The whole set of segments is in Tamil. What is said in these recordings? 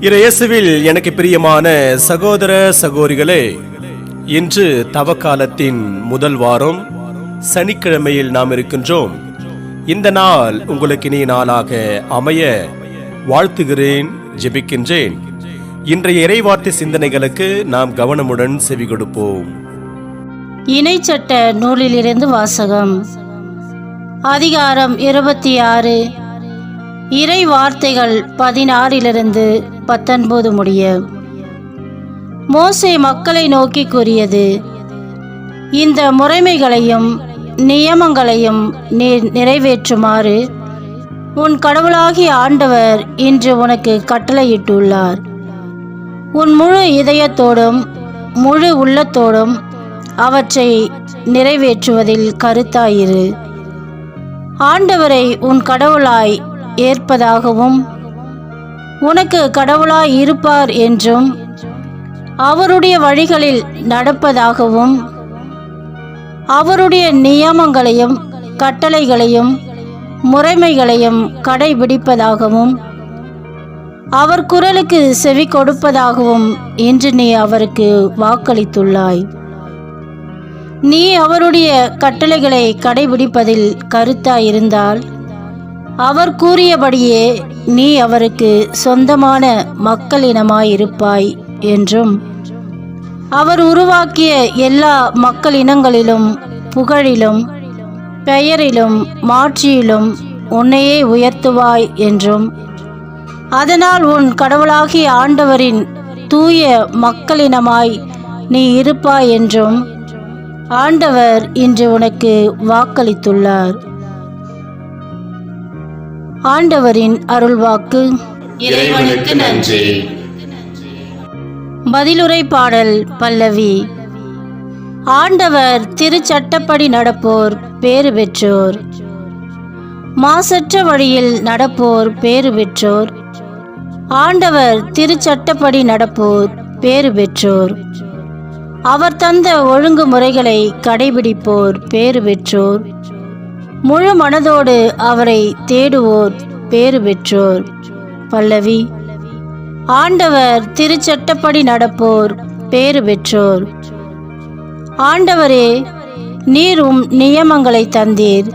இறையேசுவில் எனக்கு பிரியமான சகோதர சகோதரிகளே இன்று தவக்காலத்தின் முதல் வாரம் சனிக்கிழமையில் நாம் இருக்கின்றோம். இந்த நாள் உங்களுக்கு இனிய நாளாக அமைய வாழ்த்துகிறேன் ஜெபிக்கின்றேன். இன்றைய இறைவார்த்தை சிந்தனைகளுக்கு நாம் கவனமுடன் செவி கொடுப்போம். இணைச்சட்ட நூலிலிருந்து வாசகம். அதிகாரம் இருபத்தி ஆறு. இறை வார்த்தைகள் பதினாறிலிருந்து பத்தொன்பது முடிய. மோசை மக்களை நோக்கி கூறியது இந்த முறைமைகளையும் நியமங்களையும் நீ நிறைவேற்றுமாறு உன் கடவுளாகிய ஆண்டவர் இன்று உனக்கு கட்டளையிட்டுள்ளார். உன் முழு இதயத்தோடும் முழு உள்ளத்தோடும் அவற்றை நிறைவேற்றுவதில் கருத்தாயிரு. ஆண்டவரை உன் கடவுளாய் ஏற்பதாகவும் உனக்கு கடவுளாய் இருப்பார் என்றும் அவருடைய வழிகளில் நடப்பதாகவும் அவருடைய நியமங்களையும் கட்டளைகளையும் முறைமைகளையும் கடைபிடிப்பதாகவும் அவர் குரலுக்கு செவி கொடுப்பதாகவும் இன்று நீ அவருக்கு வாக்களித்துள்ளாய். நீ அவருடைய கட்டளைகளை கடைபிடிப்பதில் கருத்தாயிருந்தால் அவர் கூறியபடியே நீ அவருக்கு சொந்தமான மக்களினமாயிருப்பாய் என்றும் அவர் உருவாக்கிய எல்லா மக்களினங்களிலும் புகழிலும் பெயரிலும் மாட்சியிலும் உன்னையே உயர்த்துவாய் என்றும் அதனால் உன் கடவுளாகிய ஆண்டவரின் தூய மக்களினமாய் நீ இருப்பாய் என்றும் ஆண்டவர் இன்று உனக்கு வாக்களித்துள்ளார். ஆண்டவரின் அருள்வாக்கு. இறைவனுக்கு நன்றி. பதிலுரை பாடல் பல்லவி. ஆண்டவர் திருச்சட்டப்படி நடப்போர் பேறு பெற்றோர். மாசற்ற வழியில் நடப்போர் பேறு பெற்றோர். ஆண்டவர் திருச்சட்டப்படி நடப்போர் பேறு பெற்றோர். அவர் தந்த ஒழுங்குமுறைகளை கடைபிடிப்போர் பேறு பெற்றோர். முழு மனதோடு அவரை தேடுவோர் பேறு பெற்றோர். பல்லவி ஆண்டவர் திருச்சட்டப்படி நடப்போர் பேறு பெற்றோர். ஆண்டவரே நீரும் நியமங்களை தந்தீர்.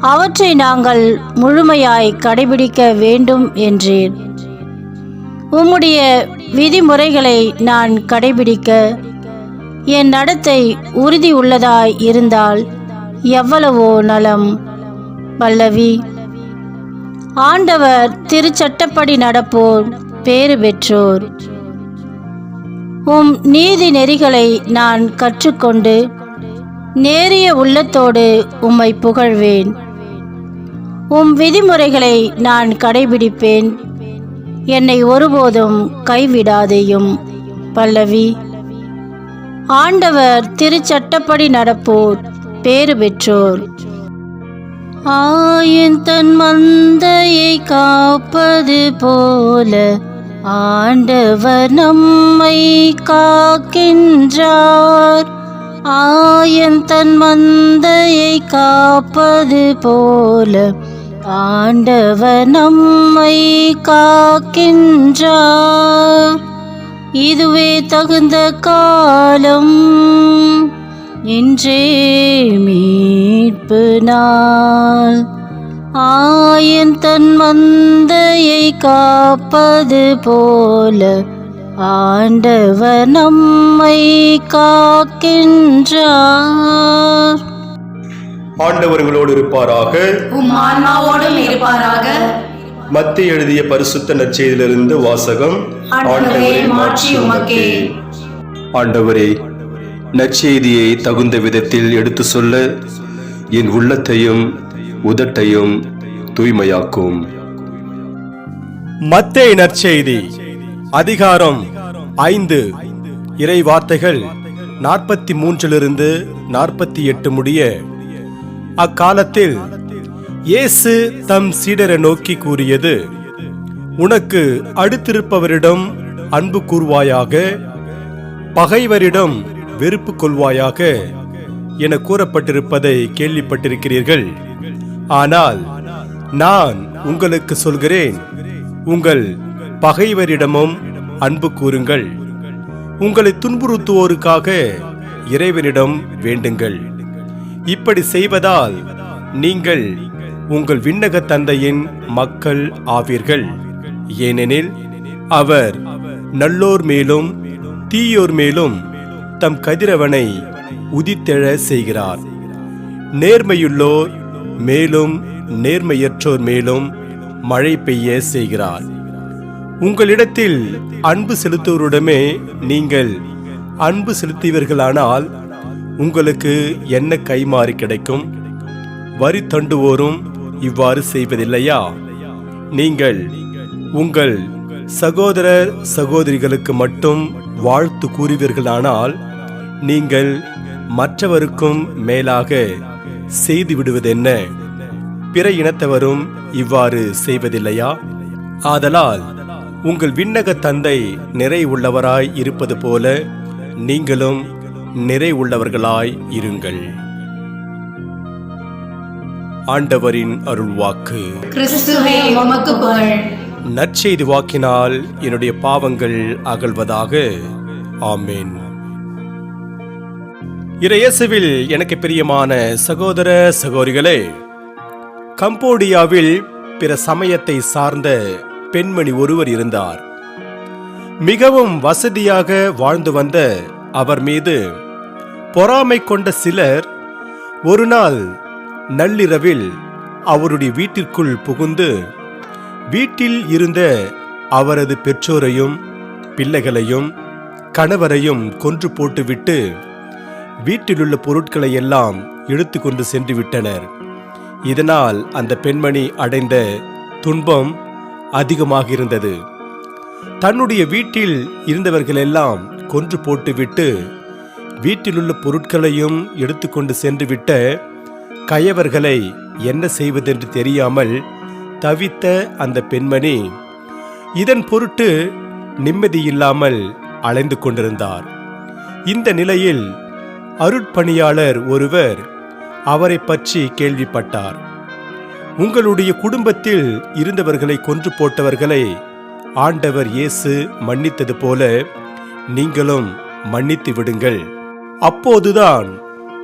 அவற்றை நாங்கள் முழுமையாய் கடைபிடிக்க வேண்டும் என்றீர். உம்முடைய விதிமுறைகளை நான் கடைபிடிக்க என் நடத்தை உறுதி உள்ளதாய் இருந்தால் எவ்வளவோ நலம் பல்லவி. ஆண்டவர் திருச்சட்டப்படி நடப்போர் பேறு பெற்றோர். உம் நீதி நெறிகளை நான் கற்றுக்கொண்டு நேரிய உள்ளத்தோடு உம்மை புகழ்வேன். உம் விதிமுறைகளை நான் கடைபிடிப்பேன். என்னை ஒருபோதும் கைவிடாதேயும் பல்லவி. ஆண்டவர் திருச்சட்டப்படி நடப்போர் பேறு பெற்றோர் ஆயின் தன் மந்தையை காப்பது போல ஆண்டவர் நம்மை காக்கின்றார். ஆயன் தன் மந்தையை காப்பது போல ஆண்டவர் நம்மை காக்கின்றார். இதுவே தகுந்த காலம். இன்றே மீட்பு நாள். ஆயன் தன் மந்தையை காப்பது போல ஆண்டவர் நம்மை காக்கின்றார். ஆண்டவர்களோடு இருப்பாராக. ஆன்மாவோடும் இருப்பாராக. மத்திய எழுதிய பரிசுத்த நற்செய்தியிலிருந்து வாசகம். ஆண்டவரே மாட்சி உமக்கே. ஆண்டவரே நற்செய்தியை தகுந்த விதத்தில் எடுத்து சொல்ல என் உள்ளத்தையும் உதட்டையும் தூய்மையாக்கும். மத்தேய் நற்செய்தி அதிகாரம் ஐந்து. இறை வார்த்தைகள் நாற்பத்தி மூன்றிலிருந்து நாற்பத்தி எட்டு முடிய அக்காலத்தில் இயேசு தம் சீடரை நோக்கி கூறியது உனக்கு அடுத்திருப்பவரிடம் அன்பு கூறுவாயாக பகைவரிடம் வெறுப்பு கொள்வாயாக என கூறப்பட்டிருப்பதை கேள்விப்பட்டிருக்கிறீர்கள். ஆனால் நான் உங்களுக்கு சொல்கிறேன் உங்கள் பகைவரிடமும் அன்பு கூறுங்கள். உங்களை துன்புறுத்துவோருக்காக இறைவனிடம் வேண்டுங்கள். இப்படி செய்வதால் நீங்கள் உங்கள் விண்ணக தந்தையின் மக்கள் ஆவீர்கள். ஏனெனில் அவர் நல்லோர் மேலும் தீயோர் மேலும் தம் கதிரவனை உதித்தெழ செய்கிறார். நேர்மையுள்ளோர் மேலும் நேர்மையற்றோர் மேலும் மழை பெய்ய செய்கிறார். உங்களிடத்தில் அன்பு செலுத்துவோரிடமே நீங்கள் அன்பு செலுத்தியவர்களானால் உங்களுக்கு என்ன கைமாறி கிடைக்கும்? வரி தண்டுவோரும் இவ்வாறு செய்வதில்லையா? நீங்கள் உங்கள் சகோதர சகோதரிகளுக்கு மட்டும் வாழ்த்து கூறுவீர்களானால் நீங்கள் மற்றவருக்கும் மேலாக செய்து விடுவதென்ன? பிற இனத்தவரும் இவ்வாறு செய்வதில்லையா? ஆதலால் உங்கள் விண்ணக தந்தை நிறை உள்ளவராய் இருப்பது போல நீங்களும் நிறை உள்ளவர்களாய் இருங்கள். ஆண்டவரின் அருள்வாக்கு. நற்செய்தி வாக்கினால் என்னுடைய பாவங்கள் அகல்வதாக. ஆமென். இறையேசுவில் எனக்கு பிரியமான சகோதர சகோதரிகளே கம்போடியாவில் பிற சமயத்தை சார்ந்த பெண்மணி ஒருவர் இருந்தார். மிகவும் வசதியாக வாழ்ந்து வந்த அவர் மீது பொறாமை கொண்ட சிலர் ஒரு நாள் நள்ளிரவில் அவருடைய வீட்டிற்குள் புகுந்து வீட்டில் இருந்த அவரது பெற்றோரையும் பிள்ளைகளையும் கணவரையும் கொன்று போட்டுவிட்டு வீட்டிலுள்ள பொருட்களை எல்லாம் இழுத்து கொண்டு சென்று விட்டனர் இதனால் அந்த பெண்மணி அடைந்த துன்பம் அதிகமாக இருந்தது தன்னுடைய வீட்டில் இருந்தவர்களெல்லாம் கொன்று போட்டுவிட்டு வீட்டிலுள்ள பொருட்களையும் எடுத்துக்கொண்டு சென்று விட்ட கயவர்களை என்ன செய்வதென்று தெரியாமல் தவித்த அந்த பெண்மணி இதன் பொருட்டு நிம்மதியில்லாமல் அலைந்து கொண்டிருந்தார். இந்த நிலையில் அருட்பணியாளர் ஒருவர் அவரை பற்றி கேள்விப்பட்டார். உங்களுடைய குடும்பத்தில் இருந்தவர்களை கொன்று போட்டவர்களை ஆண்டவர் இயேசு மன்னித்தது போல நீங்களும் மன்னித்து விடுங்கள். அப்போதுதான்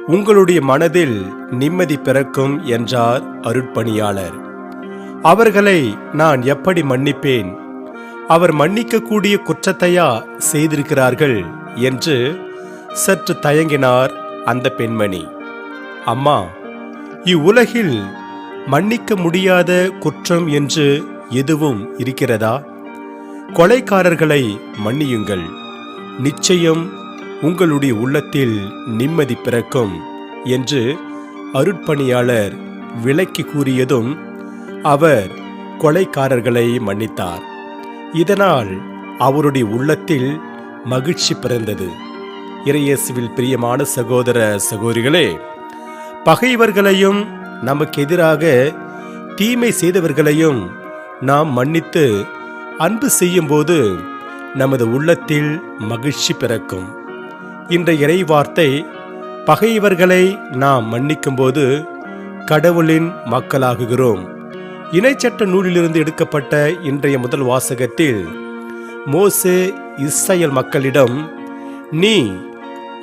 உங்களுடைய மனதில் நிம்மதி பிறக்கும் என்றார் அருட்பணியாளர். அவர்களை நான் எப்படி மன்னிப்பேன்? அவர் மன்னிக்கக்கூடிய குற்றத்தையா செய்திருக்கிறார்கள் என்று சற்று தயங்கினார் அந்த பெண்மணி. அம்மா இவ்வுலகில் மன்னிக்க முடியாத குற்றம் என்று எதுவும் இருக்கிறதா? கொலைக்காரர்களை மன்னியுங்கள். நிச்சயம் உங்களுடைய உள்ளத்தில் நிம்மதி பிறக்கும் என்று அருட்பணியாளர் விளக்கி கூறியதும் அவர் கொலைக்காரர்களை மன்னித்தார். இதனால் அவருடைய உள்ளத்தில் மகிழ்ச்சி பிறந்தது. இறையேசுவில் பிரியமான சகோதர சகோதரிகளே பகைவர்களையும் நமக்கு எதிராக தீமை செய்தவர்களையும் நாம் மன்னித்து அன்பு செய்யும்போது நமது உள்ளத்தில் மகிழ்ச்சி பிறக்கும். இந்த இறை வார்த்தை பகைவர்களை நாம் மன்னிக்கும்போது கடவுளின் மக்களாகுகிறோம். இணைச்சட்ட நூலிலிருந்து எடுக்கப்பட்ட இன்றைய முதல் வாசகத்தில் மோசே இஸ்ரேல் மக்களிடம் நீ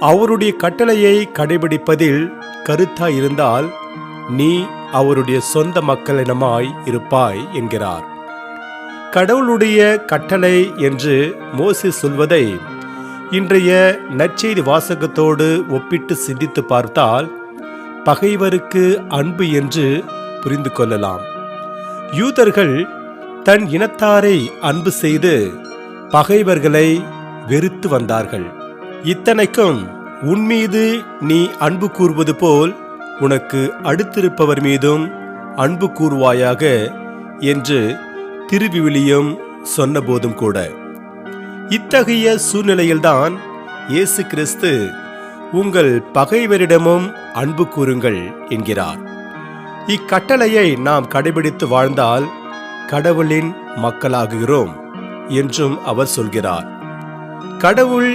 அவருடைய கட்டளையை கடைபிடிப்பதில் கருத்தாய் இருந்தால் நீ அவருடைய சொந்த மக்களிடமாய் இருப்பாய் என்கிறார். கடவுளுடைய கட்டளை என்று மோசி சொல்வதை இன்றைய நற்செய்தி வாசகத்தோடு ஒப்பிட்டு சிந்தித்து பார்த்தால் பகைவருக்கு அன்பு என்று புரிந்து கொள்ளலாம். யூதர்கள் தன் இனத்தாரை அன்பு செய்து பகைவர்களை வெறுத்து வந்தார்கள். இத்தனைக்கும் உன்மீது நீ அன்பு கூறுவது போல் உனக்கு அடுத்திருப்பவர் மீதும் அன்பு கூறுவாயாக என்று திருவிவிலியம் சொன்னபோதும் கூட. இத்தகைய சூழ்நிலையில்தான் இயேசு கிறிஸ்து உங்கள் பகைவரிடமும் அன்பு கூறுங்கள் என்கிறார். இக்கட்டளையை நாம் கடைபிடித்து வாழ்ந்தால் கடவுளின் மக்களாகுகிறோம் என்றும் அவர் சொல்கிறார். கடவுள்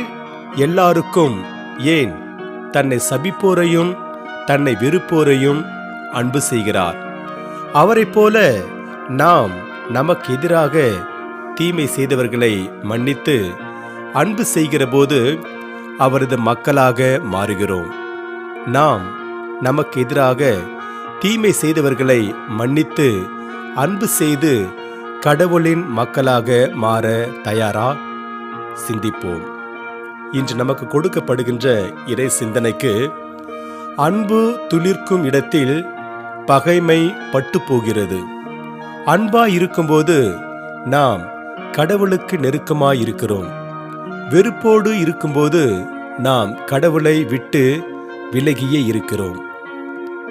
எல்லாருக்கும் ஏன் தன்னை சபிப்போரையும் தன்னை வெறுப்போரையும் அன்பு செய்கிறார்? அவரைப் போல நாம் நமக்கு எதிராக தீமை செய்தவர்களை மன்னித்து அன்பு செய்கிற போது அவரது மக்களாக மாறுகிறோம். நாம் நமக்கு எதிராக தீமை செய்தவர்களை மன்னித்து அன்பு செய்து கடவுளின் மக்களாக மாற தயாரா? சிந்திப்போம். இன்று நமக்கு கொடுக்கப்படுகின்ற இறை சிந்தனைக்கு அன்பு துளிர்க்கும் இடத்தில் பகைமை பட்டு போகிறது அன்பாய் இருக்கும்போது நாம் கடவுளுக்கு நெருக்கமாய் இருக்கிறோம் வெறுப்போடு இருக்கும்போது நாம் கடவுளை விட்டு விலகியே இருக்கிறோம்.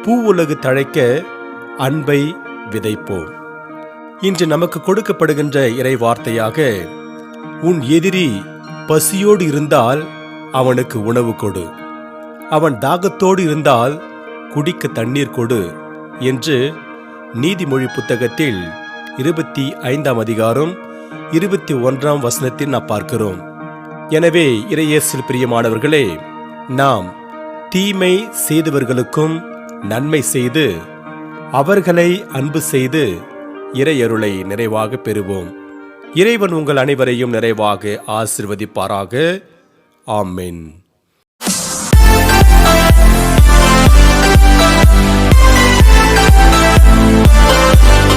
பூ உலகு தழைக்க அன்பை விதைப்போம். இன்று நமக்கு கொடுக்கப்படுகின்ற இறை வார்த்தையாக உன் எதிரி பசியோடு இருந்தால் அவனுக்கு உணவு கொடு. அவன் தாகத்தோடு இருந்தால் குடிக்க தண்ணீர் கொடு என்று நீதிமொழி புத்தகத்தில் இருபத்தி ஐந்தாம் அதிகாரம் இருபத்தி ஒன்றாம் வசனத்தில் நாம் பார்க்கிறோம். எனவே இறையேசில் பிரியமானவர்களே நாம் தீமை செய்தவர்களுக்கும் நன்மை செய்து அவர்களை அன்பு செய்து இறையருளை நிறைவாக பெறுவோம். இறைவன் உங்கள் அனைவரையும் நிறைவாக ஆசிர்வதிப்பாராக. ஆமென்.